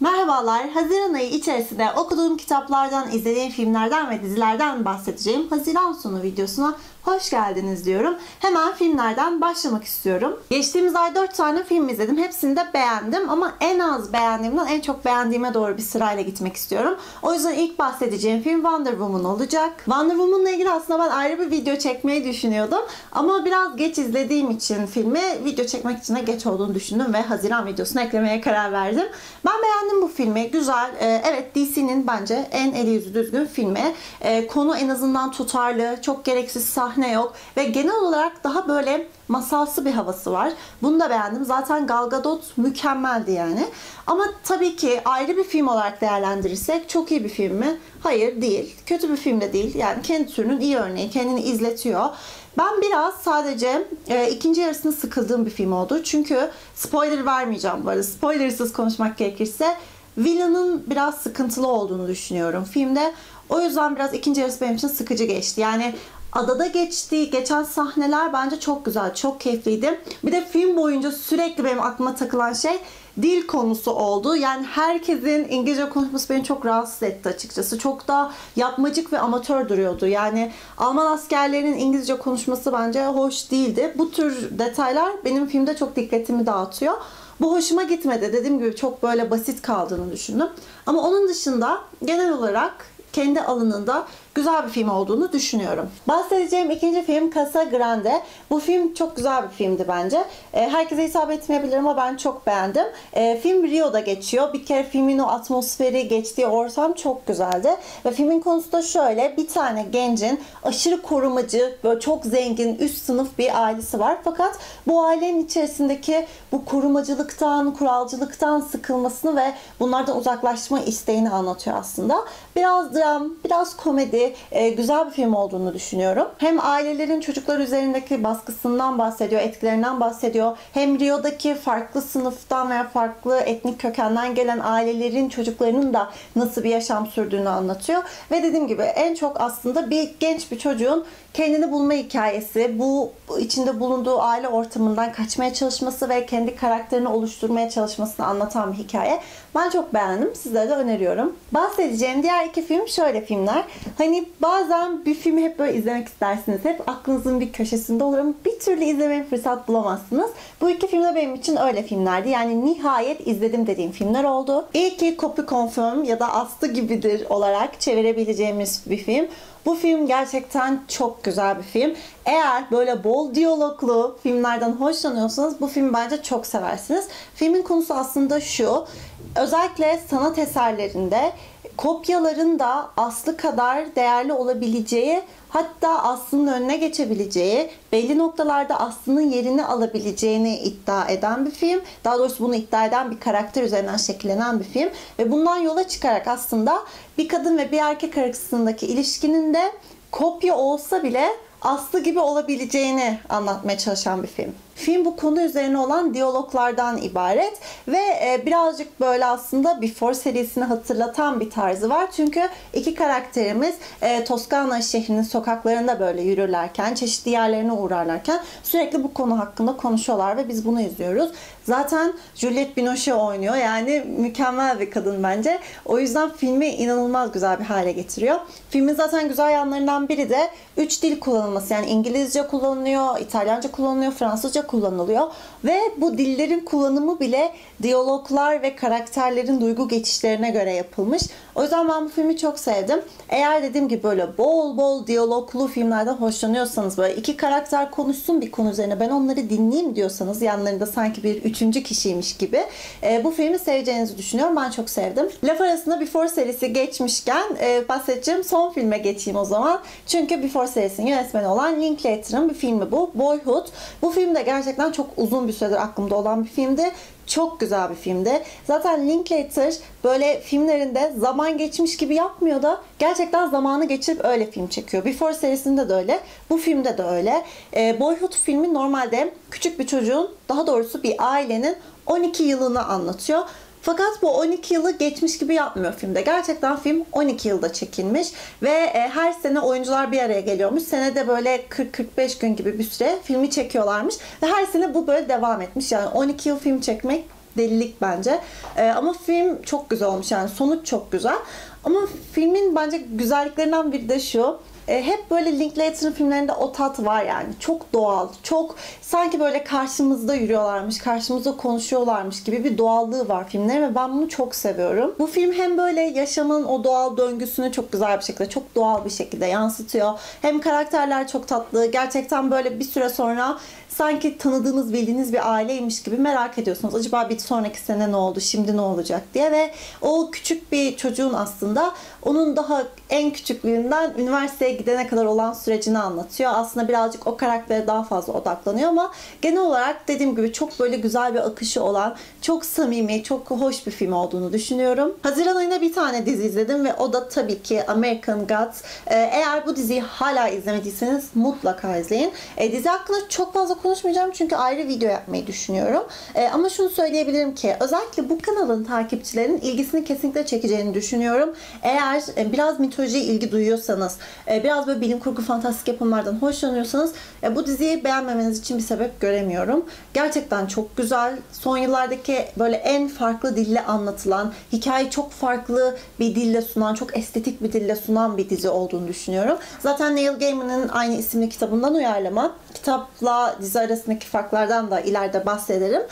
Merhabalar. Haziran ayı içerisinde okuduğum kitaplardan, izlediğim filmlerden ve dizilerden bahsedeceğim Haziran sonu videosuna hoş geldiniz diyorum. Hemen filmlerden başlamak istiyorum. Geçtiğimiz ay 4 tane film izledim. Hepsini de beğendim ama en az beğendiğimden en çok beğendiğime doğru bir sırayla gitmek istiyorum. O yüzden ilk bahsedeceğim film Wonder Woman olacak. Wonder Woman'la ilgili aslında ben ayrı bir video çekmeyi düşünüyordum. Ama biraz geç izlediğim için filmi video çekmek için de geç olduğunu düşündüm ve Haziran videosuna eklemeye karar verdim. Ben beğendim bu filmi. Güzel. Ee, evet DC'nin bence en eli yüzü düzgün filmi. Ee, konu en azından tutarlı. Çok gereksiz sahne yok. Ve genel olarak daha böyle masalsı bir havası var. Bunu da beğendim. Zaten Gal Gadot mükemmeldi yani. Ama tabii ki ayrı bir film olarak değerlendirirsek çok iyi bir film mi? Hayır değil. Kötü bir film de değil. Yani kendi türünün iyi örneği. Kendini izletiyor. Ben biraz sadece e, ikinci yarısını sıkıldığım bir film oldu. Çünkü spoiler vermeyeceğim bu arada. Spoilersız konuşmak gerekirse Villain'ın biraz sıkıntılı olduğunu düşünüyorum filmde. O yüzden biraz ikinci yarısı benim için sıkıcı geçti. Yani adada geçtiği geçen sahneler bence çok güzel, çok keyifliydi. Bir de film boyunca sürekli benim aklıma takılan şey dil konusu oldu. Yani herkesin İngilizce konuşması beni çok rahatsız etti açıkçası. Çok da yapmacık ve amatör duruyordu. Yani Alman askerlerinin İngilizce konuşması bence hoş değildi. Bu tür detaylar benim filmde çok dikkatimi dağıtıyor. Bu hoşuma gitmedi. Dediğim gibi çok böyle basit kaldığını düşündüm. Ama onun dışında genel olarak kendi alanında güzel bir film olduğunu düşünüyorum. Bahsedeceğim ikinci film Casa Grande. Bu film çok güzel bir filmdi bence. E, herkese hitap etmeyebilir ama ben çok beğendim. E, film Rio'da geçiyor. Bir kere filmin o atmosferi, geçtiği ortam çok güzeldi. Ve filmin konusu da şöyle. Bir tane gencin aşırı korumacı, böyle çok zengin, üst sınıf bir ailesi var. Fakat bu ailenin içerisindeki bu korumacılıktan, kuralcılıktan sıkılmasını ve bunlardan uzaklaşma isteğini anlatıyor aslında. Biraz dram, biraz komedi, e, güzel bir film olduğunu düşünüyorum. Hem ailelerin çocuklar üzerindeki baskısından bahsediyor, etkilerinden bahsediyor. Hem Rio'daki farklı sınıftan veya farklı etnik kökenden gelen ailelerin çocuklarının da nasıl bir yaşam sürdüğünü anlatıyor. Ve dediğim gibi en çok aslında bir genç bir çocuğun kendini bulma hikayesi, bu içinde bulunduğu aile ortamından kaçmaya çalışması ve kendi karakterini oluşturmaya çalışmasını anlatan bir hikaye. Ben çok beğendim. Sizlere de öneriyorum. Bahsedeceğim diğer iki film şöyle filmler. Hani bazen bir filmi hep böyle izlemek istersiniz. Hep aklınızın bir köşesinde olur ama bir türlü izlemeye fırsat bulamazsınız. Bu iki film de benim için öyle filmlerdi. Yani nihayet izledim dediğim filmler oldu. İlki Copy Confirm ya da Aslı gibidir olarak çevirebileceğimiz bir film. Bu film gerçekten çok güzel bir film. Eğer böyle bol diyaloglu filmlerden hoşlanıyorsanız bu filmi bence çok seversiniz. Filmin konusu aslında şu. Özellikle sanat eserlerinde kopyaların da aslı kadar değerli olabileceği hatta aslının önüne geçebileceği, belli noktalarda aslının yerini alabileceğini iddia eden bir film. Daha doğrusu bunu iddia eden bir karakter üzerinden şekillenen bir film. Ve bundan yola çıkarak aslında bir kadın ve bir erkek arasındaki ilişkinin de kopya olsa bile aslı gibi olabileceğini anlatmaya çalışan bir film. Film bu konu üzerine olan diyaloglardan ibaret ve e, birazcık böyle aslında Before serisini hatırlatan bir tarzı var. Çünkü iki karakterimiz e, Toskana şehrinin sokaklarında böyle yürürlerken, çeşitli yerlerine uğrarlarken sürekli bu konu hakkında konuşuyorlar ve biz bunu izliyoruz. Zaten Juliette Binoche oynuyor. Yani mükemmel bir kadın bence. O yüzden filmi inanılmaz güzel bir hale getiriyor. Filmin zaten güzel yanlarından biri de üç dil kullanılması. Yani İngilizce kullanılıyor, İtalyanca kullanılıyor, Fransızca kullanılıyor ve bu dillerin kullanımı bile diyaloglar ve karakterlerin duygu geçişlerine göre yapılmış. O yüzden ben bu filmi çok sevdim. Eğer dediğim gibi böyle bol bol diyaloglu filmlerden hoşlanıyorsanız böyle iki karakter konuşsun bir konu üzerine ben onları dinleyeyim diyorsanız yanlarında sanki bir üçüncü kişiymiş gibi e, bu filmi seveceğinizi düşünüyorum. Ben çok sevdim. Laf arasında Before serisi geçmişken e, bahsedeceğim son filme geçeyim o zaman. Çünkü Before serisinin yönetmeni olan Linklater'ın bir filmi bu. Boyhood. Bu film de gerçekten çok uzun bir süredir aklımda olan bir filmdi. Çok güzel bir filmdi. Zaten Linklater böyle filmlerinde zaman geçmiş gibi yapmıyor da gerçekten zamanı geçirip öyle film çekiyor. Before serisinde de öyle. Bu filmde de öyle. E, Boyhood filmi normalde küçük bir çocuğun daha doğrusu bir ailenin 12 yılını anlatıyor. Fakat bu 12 yılı geçmiş gibi yapmıyor filmde. Gerçekten film 12 yılda çekilmiş ve e, her sene oyuncular bir araya geliyormuş. Senede böyle 40-45 gün gibi bir süre filmi çekiyorlarmış ve her sene bu böyle devam etmiş. Yani 12 yıl film çekmek delilik bence. Ee, ama film çok güzel olmuş yani sonuç çok güzel. Ama filmin bence güzelliklerinden biri de şu. E, hep böyle Linklater'ın filmlerinde o tat var yani. Çok doğal, çok sanki böyle karşımızda yürüyorlarmış, karşımızda konuşuyorlarmış gibi bir doğallığı var filmlerin ve ben bunu çok seviyorum. Bu film hem böyle yaşamın o doğal döngüsünü çok güzel bir şekilde, çok doğal bir şekilde yansıtıyor. Hem karakterler çok tatlı. Gerçekten böyle bir süre sonra sanki tanıdığınız, bildiğiniz bir aileymiş gibi merak ediyorsunuz. Acaba bir sonraki sene ne oldu, şimdi ne olacak diye ve o küçük bir çocuğun aslında onun daha en küçüklüğünden üniversiteye gidene kadar olan sürecini anlatıyor. Aslında birazcık o karaktere daha fazla odaklanıyor ama genel olarak dediğim gibi çok böyle güzel bir akışı olan, çok samimi, çok hoş bir film olduğunu düşünüyorum. Haziran ayında bir tane dizi izledim ve o da tabii ki American Gods. Ee, eğer bu diziyi hala izlemediyseniz mutlaka izleyin. Ee, dizi hakkında çok fazla konuşmayacağım çünkü ayrı video yapmayı düşünüyorum. Ee, ama şunu söyleyebilirim ki özellikle bu kanalın takipçilerin ilgisini kesinlikle çekeceğini düşünüyorum. Eğer e, biraz mitolojiye ilgi duyuyorsanız, e, biraz böyle bilim kurgu fantastik yapımlardan hoşlanıyorsanız e, bu diziyi beğenmemeniz için bir sebep göremiyorum. Gerçekten çok güzel. Son yıllardaki böyle en farklı dille anlatılan, hikayeyi çok farklı bir dille sunan, çok estetik bir dille sunan bir dizi olduğunu düşünüyorum. Zaten Neil Gaiman'ın aynı isimli kitabından uyarlama. Kitapla dizi arasındaki farklardan da ileride bahsederim.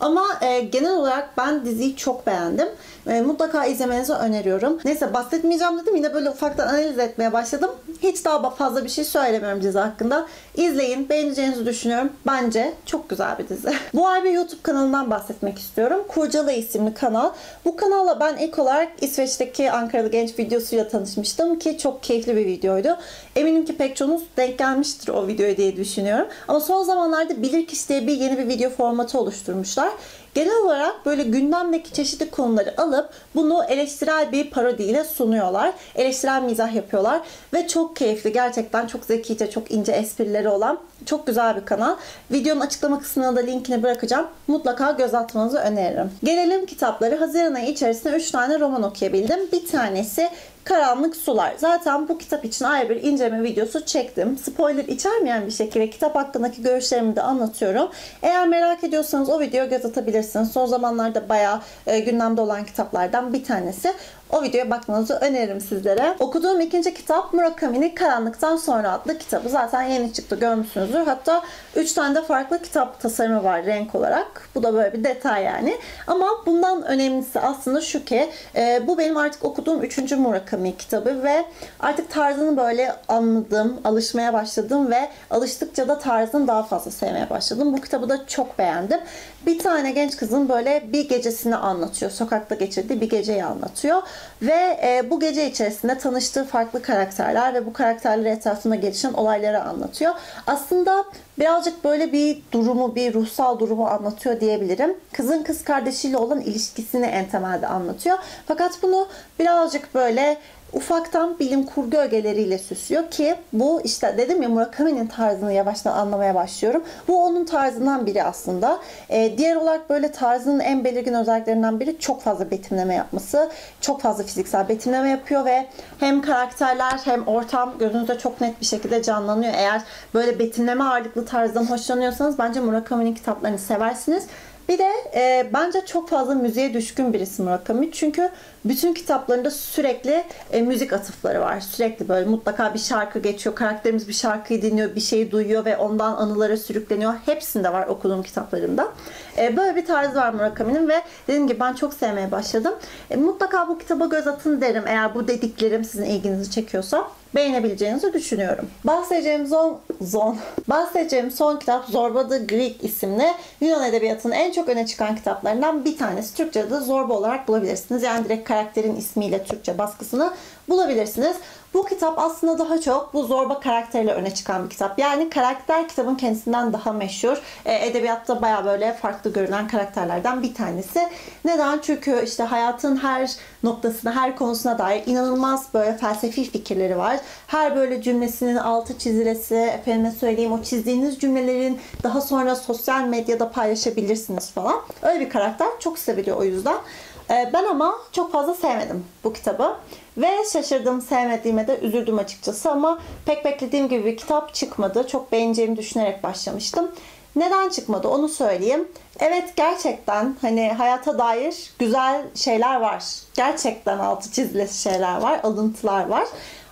Ama e, genel olarak ben diziyi çok beğendim. E, mutlaka izlemenizi öneriyorum. Neyse bahsetmeyeceğim dedim. Yine böyle ufaktan analiz etmeye başladım. Hiç daha fazla bir şey söylemiyorum dizi hakkında. İzleyin. Beğeneceğinizi düşünüyorum. Bence çok güzel bir dizi. Bu ay bir YouTube kanalından bahsetmek istiyorum. Kurcala isimli kanal. Bu kanalla ben ilk olarak İsveç'teki Ankaralı genç videosuyla tanışmıştım ki çok keyifli bir videoydu. Eminim ki pek çoğunuz denk gelmiştir o videoya diye düşünüyorum. Ama son zamanlarda Bilirkişi diye bir yeni bir video formatı oluşturmuşlar. Genel olarak böyle gündemdeki çeşitli konuları alıp bunu eleştirel bir parodiyle sunuyorlar. Eleştirel mizah yapıyorlar ve çok keyifli. Gerçekten çok zekice, çok ince esprileri olan çok güzel bir kanal. Videonun açıklama kısmına da linkini bırakacağım. Mutlaka göz atmanızı öneririm. Gelelim kitapları. Haziran ayı içerisinde 3 tane roman okuyabildim. Bir tanesi Karanlık Sular. Zaten bu kitap için ayrı bir inceleme videosu çektim. Spoiler içermeyen bir şekilde kitap hakkındaki görüşlerimi de anlatıyorum. Eğer merak ediyorsanız o videoya göz atabilirsiniz. Son zamanlarda bayağı e, gündemde olan kitaplardan bir tanesi. O videoya bakmanızı öneririm sizlere. Okuduğum ikinci kitap Murakami'nin Karanlıktan Sonra adlı kitabı. Zaten yeni çıktı görmüşsünüzdür. Hatta 3 tane de farklı kitap tasarımı var renk olarak. Bu da böyle bir detay yani. Ama bundan önemlisi aslında şu ki e, bu benim artık okuduğum 3. Murakami kitabı ve artık tarzını böyle anladım, alışmaya başladım ve alıştıkça da tarzını daha fazla sevmeye başladım. Bu kitabı da çok beğendim. Bir tane genç kızın böyle bir gecesini anlatıyor. Sokakta geçirdiği bir geceyi anlatıyor. Ve e, bu gece içerisinde tanıştığı farklı karakterler ve bu karakterler etrafında gelişen olayları anlatıyor. Aslında birazcık böyle bir durumu, bir ruhsal durumu anlatıyor diyebilirim. Kızın kız kardeşiyle olan ilişkisini en temelde anlatıyor. Fakat bunu birazcık böyle ufaktan bilim kurgu ögeleriyle süslüyor ki bu işte dedim ya Murakami'nin tarzını yavaştan anlamaya başlıyorum. Bu onun tarzından biri aslında. Ee, diğer olarak böyle tarzının en belirgin özelliklerinden biri çok fazla betimleme yapması. Çok fazla fiziksel betimleme yapıyor ve hem karakterler hem ortam gözünüzde çok net bir şekilde canlanıyor. Eğer böyle betimleme ağırlıklı tarzdan hoşlanıyorsanız bence Murakami'nin kitaplarını seversiniz. Bir de e, bence çok fazla müziğe düşkün birisi Murakami. Çünkü bütün kitaplarında sürekli e, müzik atıfları var. Sürekli böyle mutlaka bir şarkı geçiyor. Karakterimiz bir şarkıyı dinliyor, bir şeyi duyuyor ve ondan anılara sürükleniyor. Hepsinde var okuduğum kitaplarımda. E, böyle bir tarzı var Murakami'nin ve dediğim gibi ben çok sevmeye başladım. E, mutlaka bu kitaba göz atın derim eğer bu dediklerim sizin ilginizi çekiyorsa beğenebileceğinizi düşünüyorum. Bahsedeceğim son, son, bahsedeceğim son kitap Zorba the Greek isimli Yunan Edebiyatı'nın en çok öne çıkan kitaplarından bir tanesi. Türkçe'de de Zorba olarak bulabilirsiniz. Yani direkt karakterin ismiyle Türkçe baskısını bulabilirsiniz. Bu kitap aslında daha çok bu zorba karakteriyle öne çıkan bir kitap. Yani karakter kitabın kendisinden daha meşhur. E, edebiyatta baya böyle farklı görünen karakterlerden bir tanesi. Neden? Çünkü işte hayatın her noktasına, her konusuna dair inanılmaz böyle felsefi fikirleri var. Her böyle cümlesinin altı çizilesi, efendime söyleyeyim o çizdiğiniz cümlelerin daha sonra sosyal medyada paylaşabilirsiniz falan. Öyle bir karakter. Çok seviliyor o yüzden. E, ben ama çok fazla sevmedim bu kitabı. Ve şaşırdım, sevmediğime de üzüldüm açıkçası ama pek beklediğim gibi bir kitap çıkmadı. Çok beğeneceğimi düşünerek başlamıştım. Neden çıkmadı onu söyleyeyim. Evet gerçekten hani hayata dair güzel şeyler var. Gerçekten altı çizili şeyler var, alıntılar var.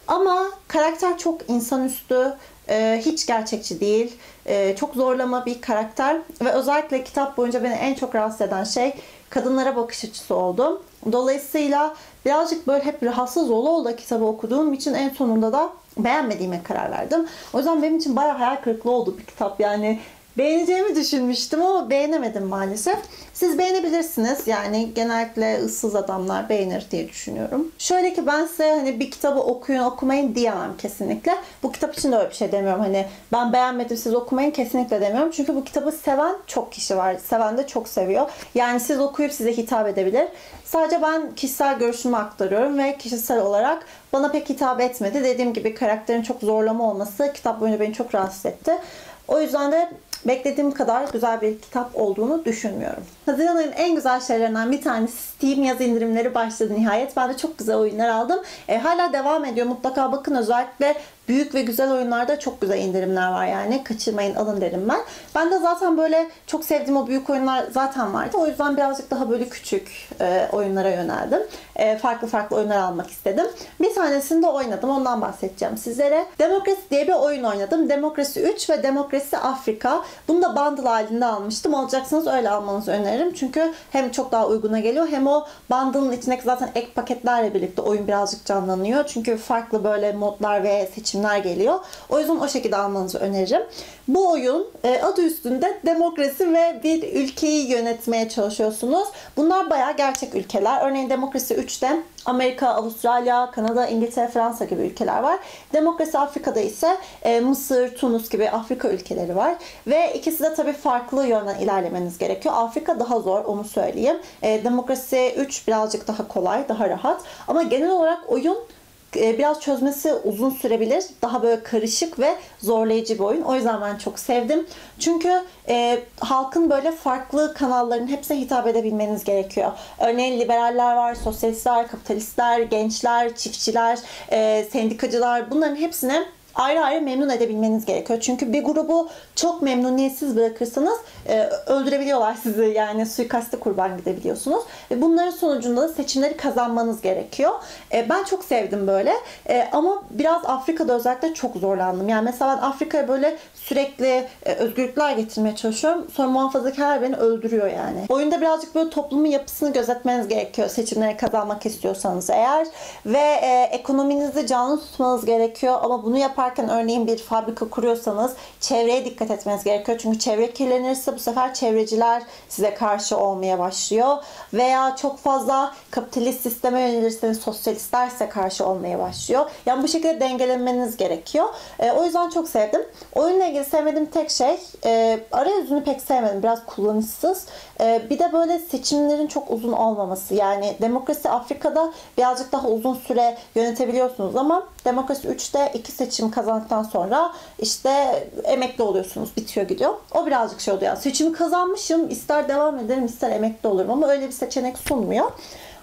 Ama karakter çok insanüstü, e, hiç gerçekçi değil. E, çok zorlama bir karakter ve özellikle kitap boyunca beni en çok rahatsız eden şey kadınlara bakış açısı oldu. Dolayısıyla birazcık böyle hep rahatsız ola ola kitabı okuduğum için en sonunda da beğenmediğime karar verdim. O yüzden benim için bayağı hayal kırıklığı oldu bir kitap. Yani beğeneceğimi düşünmüştüm ama beğenemedim maalesef. Siz beğenebilirsiniz. Yani genellikle ıssız adamlar beğenir diye düşünüyorum. Şöyle ki ben size hani bir kitabı okuyun okumayın diyemem kesinlikle. Bu kitap için de öyle bir şey demiyorum. Hani ben beğenmedim siz okumayın kesinlikle demiyorum. Çünkü bu kitabı seven çok kişi var. Seven de çok seviyor. Yani siz okuyup size hitap edebilir. Sadece ben kişisel görüşümü aktarıyorum ve kişisel olarak bana pek hitap etmedi. Dediğim gibi karakterin çok zorlama olması kitap boyunca beni çok rahatsız etti. O yüzden de beklediğim kadar güzel bir kitap olduğunu düşünmüyorum. Haziran ayının en güzel şeylerinden bir tanesi Steam yaz indirimleri başladı nihayet. Ben de çok güzel oyunlar aldım. E, hala devam ediyor. Mutlaka bakın özellikle büyük ve güzel oyunlarda çok güzel indirimler var yani. Kaçırmayın alın derim ben. Ben de zaten böyle çok sevdiğim o büyük oyunlar zaten vardı. O yüzden birazcık daha böyle küçük e, oyunlara yöneldim. E, farklı farklı oyunlar almak istedim. Bir tanesini de oynadım. Ondan bahsedeceğim sizlere. Demokrasi diye bir oyun oynadım. Demokrasi 3 ve Demokrasi Afrika. Bunu da bundle halinde almıştım. Alacaksanız öyle almanızı öneririm. Çünkü hem çok daha uyguna geliyor hem o bundle'ın içindeki zaten ek paketlerle birlikte oyun birazcık canlanıyor. Çünkü farklı böyle modlar ve seçimler geliyor. O yüzden o şekilde almanızı öneririm. Bu oyun e, adı üstünde demokrasi ve bir ülkeyi yönetmeye çalışıyorsunuz. Bunlar bayağı gerçek ülkeler. Örneğin Demokrasi 3'te Amerika, Avustralya, Kanada, İngiltere, Fransa gibi ülkeler var. Demokrasi Afrika'da ise e, Mısır, Tunus gibi Afrika ülkeleri var. Ve ikisi de tabii farklı yönden ilerlemeniz gerekiyor. Afrika daha zor onu söyleyeyim. E, Demokrasi 3 birazcık daha kolay, daha rahat. Ama genel olarak oyun biraz çözmesi uzun sürebilir. Daha böyle karışık ve zorlayıcı bir oyun. O yüzden ben çok sevdim. Çünkü e, halkın böyle farklı kanalların hepsine hitap edebilmeniz gerekiyor. Örneğin liberaller var, sosyalistler, kapitalistler, gençler, çiftçiler, e, sendikacılar bunların hepsine ayrı ayrı memnun edebilmeniz gerekiyor. Çünkü bir grubu çok memnuniyetsiz bırakırsanız e, öldürebiliyorlar sizi yani suikaste kurban gidebiliyorsunuz. Ve bunların sonucunda da seçimleri kazanmanız gerekiyor. E, ben çok sevdim böyle e, ama biraz Afrika'da özellikle çok zorlandım. Yani mesela ben Afrika'ya böyle sürekli e, özgürlükler getirmeye çalışıyorum. Sonra muhafazakarlar beni öldürüyor yani. Oyunda birazcık böyle toplumun yapısını gözetmeniz gerekiyor seçimleri kazanmak istiyorsanız eğer. Ve e, ekonominizi canlı tutmanız gerekiyor ama bunu yaparken örneğin bir fabrika kuruyorsanız çevreye dikkat etmeniz gerekiyor. Çünkü çevre kirlenirse bu sefer çevreciler size karşı olmaya başlıyor. Veya çok fazla kapitalist sisteme yönelirseniz sosyalistler size karşı olmaya başlıyor. Yani bu şekilde dengelemeniz gerekiyor. E, o yüzden çok sevdim. Oyunla ilgili sevmediğim tek şey e, arayüzünü pek sevmedim. Biraz kullanışsız. E, bir de böyle seçimlerin çok uzun olmaması. Yani demokrasi Afrika'da birazcık daha uzun süre yönetebiliyorsunuz ama demokrasi 3'te iki seçim kazandıktan sonra işte emekli oluyorsunuz. Bitiyor gidiyor. O birazcık şey oluyor. Yani seçimi kazanmışım. ister devam ederim ister emekli olurum ama öyle bir seçenek sunmuyor.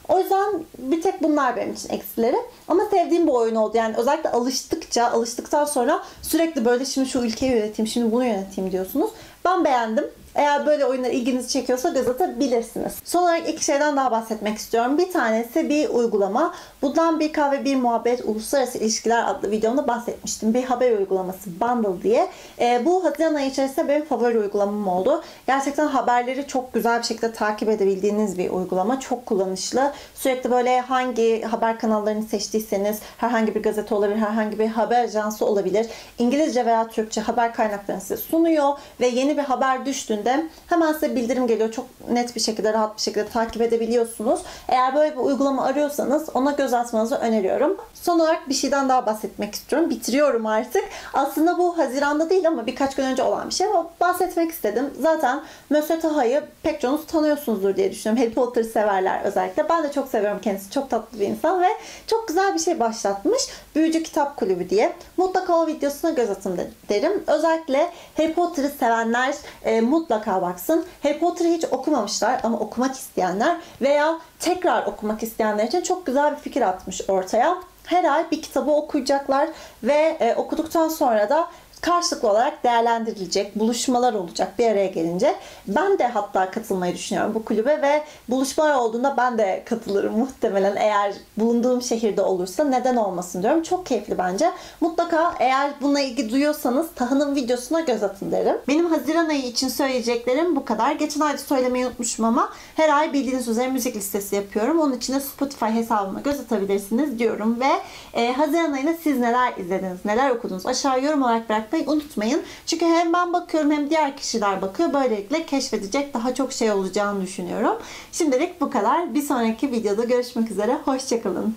O yüzden bir tek bunlar benim için eksileri. Ama sevdiğim bir oyun oldu. Yani özellikle alıştıkça, alıştıktan sonra sürekli böyle şimdi şu ülkeyi yöneteyim, şimdi bunu yöneteyim diyorsunuz. Ben beğendim. Eğer böyle oyunlar ilginizi çekiyorsa göz atabilirsiniz. Son olarak iki şeyden daha bahsetmek istiyorum. Bir tanesi bir uygulama. Bundan bir kahve bir muhabbet uluslararası ilişkiler adlı videomda bahsetmiştim. Bir haber uygulaması Bundle diye. E, bu Haziran ayı içerisinde benim favori uygulamam oldu. Gerçekten haberleri çok güzel bir şekilde takip edebildiğiniz bir uygulama. Çok kullanışlı. Sürekli böyle hangi haber kanallarını seçtiyseniz herhangi bir gazete olabilir, herhangi bir haber ajansı olabilir. İngilizce veya Türkçe haber kaynaklarını size sunuyor ve yeni bir haber düştüğünde hemen size bildirim geliyor. Çok net bir şekilde, rahat bir şekilde takip edebiliyorsunuz. Eğer böyle bir uygulama arıyorsanız ona göz atmanızı öneriyorum. Son olarak bir şeyden daha bahsetmek istiyorum. Bitiriyorum artık. Aslında bu Haziran'da değil ama birkaç gün önce olan bir şey ama bahsetmek istedim. Zaten Monsieur Taha'yı pek çoğunuz tanıyorsunuzdur diye düşünüyorum. Harry Potter'ı severler özellikle. Ben de çok seviyorum kendisi. Çok tatlı bir insan ve çok güzel bir şey başlatmış. Büyücü Kitap Kulübü diye. Mutlaka o videosuna göz atın derim. Özellikle Harry Potter'ı sevenler e, mutlaka baksın. Harry Potter'ı hiç okumamışlar ama okumak isteyenler veya tekrar okumak isteyenler için çok güzel bir fikir atmış ortaya. Her ay bir kitabı okuyacaklar ve e, okuduktan sonra da karşılıklı olarak değerlendirilecek, buluşmalar olacak bir araya gelince. Ben de hatta katılmayı düşünüyorum bu kulübe ve buluşmalar olduğunda ben de katılırım muhtemelen eğer bulunduğum şehirde olursa neden olmasın diyorum. Çok keyifli bence. Mutlaka eğer bununla ilgi duyuyorsanız Taha'nın videosuna göz atın derim. Benim Haziran ayı için söyleyeceklerim bu kadar. Geçen ayda söylemeyi unutmuşum ama her ay bildiğiniz üzere müzik listesi yapıyorum. Onun için de Spotify hesabıma göz atabilirsiniz diyorum ve e, Haziran ayında siz neler izlediniz, neler okudunuz aşağı yorum olarak bırakmayı unutmayın. Çünkü hem ben bakıyorum hem diğer kişiler bakıyor. Böylelikle keşfedecek daha çok şey olacağını düşünüyorum. Şimdilik bu kadar. Bir sonraki videoda görüşmek üzere. Hoşçakalın.